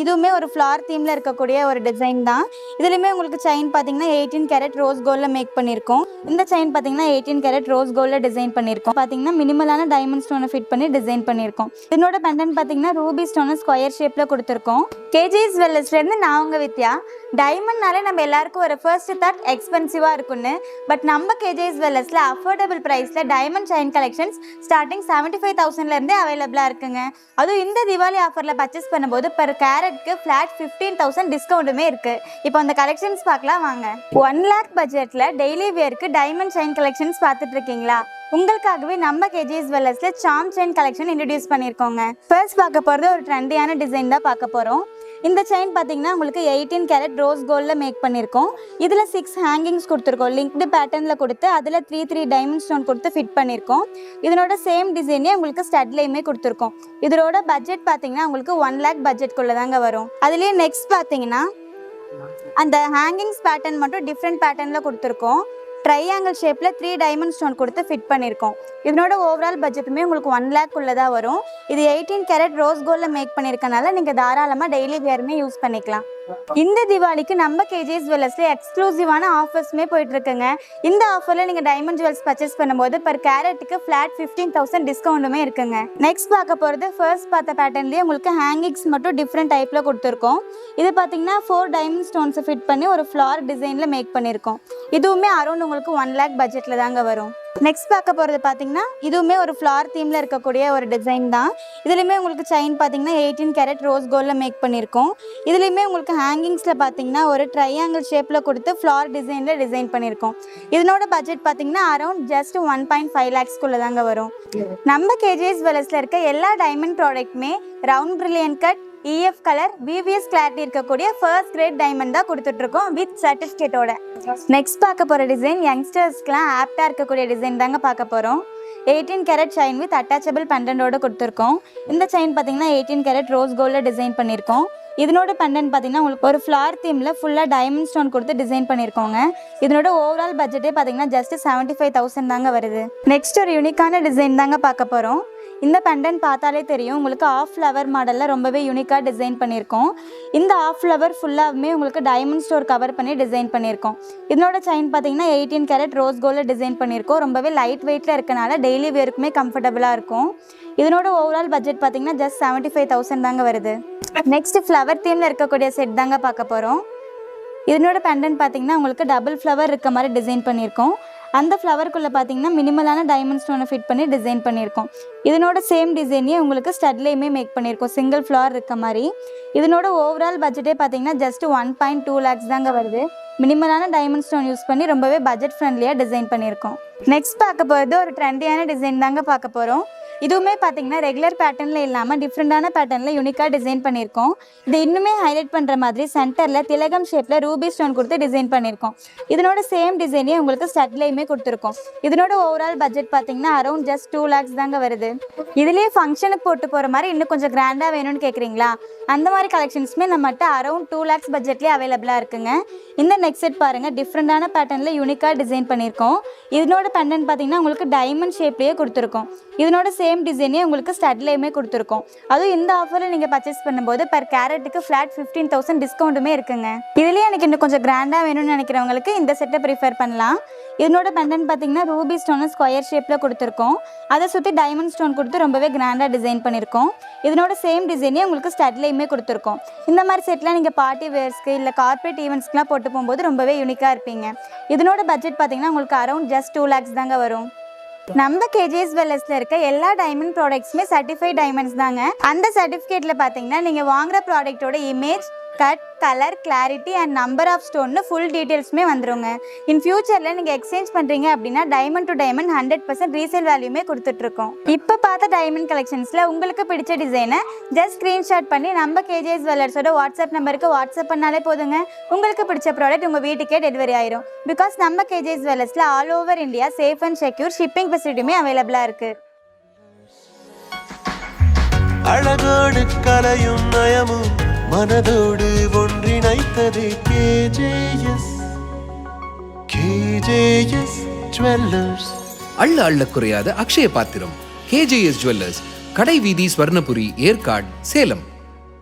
இதுவுமே ஒரு ஃப்ளார் தீமில் இருக்கக்கூடிய ஒரு டிசைன் தான். இதுலேயுமே உங்களுக்கு செயின் பார்த்தீங்கன்னா எயிட்டீன் கேரட் ரோஸ் கோல்டில் மேக் பண்ணியிருக்கோம் இந்த செயின் பார்த்தீங்கன்னா எயிட்டீன் கேரட் ரோஸ் கோல்டில் டிசைன் பண்ணியிருக்கோம் பார்த்தீங்கன்னா மினிமலான டைமண்ட் ஸ்டோனை ஃபிட் பண்ணி டிசைன் பண்ணியிருக்கோம் இதனோட பெண்டன் பார்த்தீங்கன்னா ரூபி ஸ்டோனை ஸ்கொயர் ஷேப்பில் கொடுத்துருக்கோம். கேஜிஎஸ் வெல்லஸ்லேருந்து நான் உங்க வித்யா டைமண்ட்னாலே நம்ம எல்லாருக்கும் ஒரு ஃபர்ஸ்ட் தாட் எக்ஸ்பென்சிவாக இருக்கும்னு. பட் நம்ம கேஜிஎஸ் வெல்லஸில் அஃபோர்டபுள் ப்ரைஸில் diamond chain collections starting seventy five தௌசண்ட்லேருந்தே அவைலபிளாக இருக்குங்க. அதுவும் இந்த தீபாவளி ஆஃபரில் பர்ச்சேஸ் பண்ணும்போது per கேரட்க்கு ஃப்ளாட் ஃபிஃப்டீன் தௌசண்ட் டிஸ்கவுண்ட்டுமே இருக்குது இப்போ அந்த கலெக்ஷன்ஸ் பார்க்கலாம் வாங்க. ஒன் லேக் பட்ஜெட்டில் டெய்லி வேர்க்கு டைமண்ட் செயின் கலெக்ஷன்ஸ் பார்த்துட்டு இருக்கீங்களா உங்களுக்காகவே நம்ம கேஜிஎஸ் வெல்லர்ஸில் சாம் செயின் கலெக்ஷன் இன்ட்ரடியூஸ் பண்ணியிருக்கோங்க. ஃபர்ஸ்ட் பார்க்க போகிறது ஒரு ட்ரெண்டியான டிசைன் தான் பார்க்க போகிறோம் இந்த செயின் பார்த்தீங்கன்னா உங்களுக்கு எயிட்டீன் கேரட் ரோஸ் கோல்டில் மேக் பண்ணியிருக்கோம் இதில் சிக்ஸ் ஹேங்கிங்ஸ் கொடுத்துருக்கோம். லிங்க்டு பேட்டர்னில் கொடுத்து அதில் த்ரீ த்ரீ டைமண்ட் ஸ்டோன் கொடுத்து ஃபிட் பண்ணியிருக்கோம் இதனோட சேம் டிசைனே உங்களுக்கு ஸ்டட்லையுமே கொடுத்துருக்கோம். இதோட பட்ஜெட் பார்த்தீங்கன்னா உங்களுக்கு ஒன் லேக் பட்ஜெட்குள்ளே தாங்க வரும். அதுலேயே நெக்ஸ்ட் பார்த்தீங்கன்னா அந்த ஹேங்கிங்ஸ் பேட்டர்ன் மட்டும் டிஃப்ரெண்ட் பேட்டர்னில் கொடுத்துருக்கோம். ட்ரையாங்கிள் ஷேப்பில் த்ரீ டைமண்ட் ஸ்டோன் கொடுத்து ஃபிட் பண்ணியிருக்கோம். இதனோட ஓவரால் பட்ஜெட்டுமே உங்களுக்கு ஒன் லேக் உள்ளே தான் வரும். இது எயிட்டீன் கேரட் ரோஸ் கோல்டில் மேக் பண்ணியிருக்கனால நீங்கள் தாராளமாக டெய்லி வேருமே யூஸ் பண்ணிக்கலாம். இந்த தீபாவளிக்கு நம்ம கேஜிஎஸ் ஜுவல்லர்ஸ்ல எக்ஸ்க்ளூசிவான ஆஃபர்ஸ்மே போயிட்டு இருக்குங்க இந்த ஆஃபர்ல நீங்க டைமண்ட் ஜுவல்ஸ் பர்ச்சேஸ் பண்ணும்போது பர் கேரட்டுக்கு ஃப்ளாட் ஃபிஃப்டீன் தௌசண்ட் டிஸ்கவுண்ட்டுமே இருக்குங்க. நெக்ஸ்ட் பார்க்க போறது ஃபர்ஸ்ட் பார்த்த பேட்டர்ன்லயே உங்களுக்கு ஹேங்கிங்ஸ் மட்டும் டிஃப்ரெண்ட் டைப்ல கொடுத்துருக்கோம். இது பாத்தீங்கன்னா ஃபோர் டைமண்ட் ஸ்டோன்ஸ் ஃபிட் பண்ணி ஒரு ஃப்ளார் டிசைன்ல மேக் பண்ணியிருக்கோம் இதுவுமே அரௌண்ட் உங்களுக்கு ஒன் லேக் பட்ஜெட்ல தாங்க வரும். நெக்ஸ்ட் பார்க்க போகிறது பார்த்தீங்கன்னா இதுவுமே ஒரு ஃப்ளார் தீமில் இருக்கக்கூடிய ஒரு டிசைன் தான். இதுலேயுமே உங்களுக்கு செயின் பார்த்தீங்கன்னா எயிட்டீன் கேரட் ரோஸ் கோல்டில் மேக் பண்ணியிருக்கோம் இதுலேயுமே உங்களுக்கு ஹேங்கிங்ஸில் பார்த்தீங்கன்னா ஒரு ட்ரையாங்கிள் ஷேப்பில் கொடுத்து ஃப்ளார் டிசைனில் டிசைன் பண்ணியிருக்கோம் இதனோட பட்ஜெட் பார்த்தீங்கன்னா around just one point five லேக்ஸ்க்குள்ளே தாங்க வரும். நம்ம கேஜிஎஸ் வெலஸில் இருக்க எல்லா diamond ப்ராடக்ட்டுமே round brilliant cut EF colour VVS clarity இருக்கக்கூடிய ஃபர்ஸ்ட் கிரேட் டைமண்ட் தான் கொடுத்துட்ருக்கோம் வித் சர்டிஃபிகேட்டோட நெக்ஸ்ட் பார்க்க போகிற டிசைன் யங்ஸ்டர்ஸ்க்குலாம் ஆப்டாக இருக்கக்கூடிய டிசைன் தாங்க பார்க்க போகிறோம் eighteen carat chain with attachable பண்டனோட கொடுத்துருக்கோம். இந்த செயின் பார்த்தீங்கன்னா எயிட்டீன் கேரட் ரோஸ் கோல்டில் டிசைன் பண்ணியிருக்கோம். இதனோட பண்டன் பார்த்தீங்கன்னா உங்களுக்கு ஒரு ஃப்ளார் தீமில் ஃபுல்லாக டைமண்ட் ஸ்டோன் கொடுத்து டிசைன் பண்ணியிருக்கோங்க. இதனோட ஓவரால் பட்ஜெட்டே பார்த்தீங்கன்னா ஜஸ்ட் செவன்ட்டி ஃபைவ் தௌசண்ட் தாங்க வருது. நெக்ஸ்ட் ஒரு யூனிக்கான டிசைன் தாங்க பார்க்க போகிறோம் இந்த பெண்டன்ட் பார்த்தாலே தெரியும். உங்களுக்கு ஆஃப் ஃப்ளவர் மாடலில் ரொம்பவே யூனிக்காக டிசைன் பண்ணியிருக்கோம். இந்த ஆஃப் ஃப்ளவர் ஃபுல்லாகவுமே உங்களுக்கு டைமண்ட் ஸ்டோர் கவர் பண்ணி டிசைன் பண்ணியிருக்கோம். இதனோட செயின் பார்த்தீங்கன்னா எயிட்டீன் கேரட் ரோஸ் கோல்டில் டிசைன் பண்ணியிருக்கோம். ரொம்பவே லைட் வெயிட்டில் இருக்கனால டெய்லி வேருக்குமே கம்ஃபர்டபுளாக இருக்கும். இதனோட ஓவரால் பட்ஜெட் பார்த்தீங்கன்னா ஜஸ்ட் செவன்ட்டி ஃபைவ் தௌசண்ட் தாங்க வருது. நெக்ஸ்ட் ஃப்ளவர் தீமில் இருக்கக்கூடிய செட் தாங்க பார்க்க போகிறோம் இதனோட பெண்டன்ட் பார்த்தீங்கன்னா உங்களுக்கு டபுள் ஃப்ளவர் இருக்க மாதிரி டிசைன் பண்ணியிருக்கோம். அந்த ஃப்ளவருக்குள்ளே பார்த்தீங்கன்னா மினிமலான டைமண்ட் ஸ்டோனை ஃபிட் பண்ணி டிசைன் பண்ணியிருக்கோம். இதனோட சேம் டிசைனே உங்களுக்கு ஸ்டட்லேயுமே மேக் பண்ணியிருக்கோம். சிங்கிள் ஃப்ளவர் இருக்க மாதிரி. இதனோட ஓவரால் பட்ஜெட்டே பார்த்தீங்கன்னா just one point two lakhs தாங்க வருது. மினிமலான டைமண்ட் ஸ்டோன் யூஸ் பண்ணி ரொம்பவே பட்ஜெட் ஃப்ரெண்ட்லியாக டிசைன் பண்ணியிருக்கோம். நெக்ஸ்ட் பார்க்க போகிறது ஒரு ட்ரெண்டியான டிசைன் தாங்க பார்க்க போகிறோம் இதுவுமே பார்த்தீங்கன்னா ரெகுலர் பேட்டர்னில் இல்லாமல் டிஃப்ரெண்டான பேட்டர்னில் யூனிக்காக டிசைன் பண்ணியிருக்கோம். இது இன்னுமே ஹைலைட் பண்ணுற மாதிரி சென்டரில் திலகம் ஷேப்பில் ரூபி ஸ்டோன் கொடுத்து டிசைன் பண்ணியிருக்கோம். இதனோட சேம் டிசைனே உங்களுக்கு ஸ்டட்லேயுமே கொடுத்துருக்கோம். இதனோட ஓவரால் பட்ஜெட் பார்த்தீங்கன்னா அரௌண்ட் ஜஸ்ட் டூ லேக்ஸ் தாங்க வருது. இதுலேயே ஃபங்க்ஷனுக்கு போட்டு போகிற மாதிரி இன்னும் கொஞ்சம் கிராண்டாக வேணும்னு கேட்குறீங்களா அந்த மாதிரி கலெக்ஷன்ஸுமே நம்மகிட்ட அரௌண்ட் டூ லேக்ஸ் பட்ஜெட்லேயே அவைலபிளாக இருக்குங்க. இந்த நெக்ஸ்ட் செட் பாருங்கள் டிஃப்ரெண்ட்டான பேட்டர்னில் யூனிக்காக டிசைன் பண்ணியிருக்கோம். இதனோட பெண்டன் பார்த்தீங்கன்னா உங்களுக்கு டைமண்ட் ஷேப்லேயே கொடுத்துருக்கோம். இதனோட சேம் சேம் டிசைனே உங்களுக்கு ஸ்டட்லேயுமே கொடுத்துருக்கோம். அதுவும் இந்த ஆஃபரில் நீங்கள் பர்ச்சேஸ் பண்ணும்போது பர் கேரட்டுக்கு ஃப்ளாட் ஃபிஃப்டீன் தௌசண்ட் டிஸ்கவுண்ட்டுமே இருக்குங்க. இதுலேயே எனக்கு இன்னும் கொஞ்சம் கிராண்டாக வேணும்னு நினைக்கிறவங்களுக்கு இந்த செட்டை ப்ரிஃபர் பண்ணலாம். இதனோட பெண்டன் பார்த்தீங்கன்னா ரூபி ஸ்டோனை ஸ்கொயர் ஷேப்பில் கொடுத்துருக்கோம். அதை சுற்றி டைமண்ட் ஸ்டோன் கொடுத்து ரொம்பவே கிராண்டாக டிசைன் பண்ணியிருக்கோம். இதனோட சேம் டிசைனே உங்களுக்கு ஸ்டட்லேயுமே கொடுத்துருக்கோம். இந்த மாதிரி செட்லாம் நீங்கள் பார்ட்டி வேர்ஸ்க்கு இல்லை கார்ப்பரேட் ஈவெண்ட்ஸ்க்குலாம் போட்டு போகும்போது ரொம்பவே யூனிக்காக இருப்பீங்க. இதனோட பட்ஜெட் பார்த்தீங்கன்னா உங்களுக்கு அரௌண்ட் ஜஸ்ட் டூ லேக்ஸ் தாங்க வரும். நம்ம கேஜிஎஸ் வெல்லஸ்ல இருக்க எல்லா டைமண்ட் ப்ராடக்ட்ஸுமே சர்டிஃபைட் டைமண்ட்ஸ் தாங்க. அந்த சர்டிஃபிகேட்ல பாத்தீங்கன்னா நீங்கள் வாங்குற ப்ராடக்ட்டோட image cut colour clarity and number of ஸ்டோன்னு full டீட்டெயில்ஸுமே வந்துருங்க. இன் ஃபியூச்சரில் நீங்கள் எக்ஸ்சேஞ்ச் பண்ணுறீங்க அப்படின்னா diamond to diamond hundred percent resale வேல்யூமே கொடுத்துட்ருக்கோம். இப்போ பார்த்த டைமண்ட் கலெக்ஷன்ஸில் உங்களுக்கு பிடிச்ச டிசைனை ஜஸ்ட் ஸ்க்ரீன்ஷாட் பண்ணி நம்ம கேஜிஎஸ் ஜுவல்லர்ஸோட வாட்ஸ்அப் நம்பருக்கு வாட்ஸ்அப் பண்ணாலே போதுங்க. உங்களுக்கு பிடிச்ச ப்ராடக்ட் உங்கள் வீட்டுக்கே டெலிவரி ஆயிரும். பிகாஸ் நம்ம KGS ஜுவல்லர்ஸில் all over India safe and secure shipping ஃபெசிலிட்டியுமே அவைலபிளாக இருக்குது அழகோடு கலையும் நயமும் மனதோடு ஒன்றிணைத்தது கேஜேஎஸ். KJS jewellers. அள்ள அள்ள குறையாத அக்ஷய பாத்திரம். கேஜேஎஸ் ஜுவல்லர்ஸ். கடை வீதி ஸ்வர்ணபுரி ஏற்காடு சேலம்.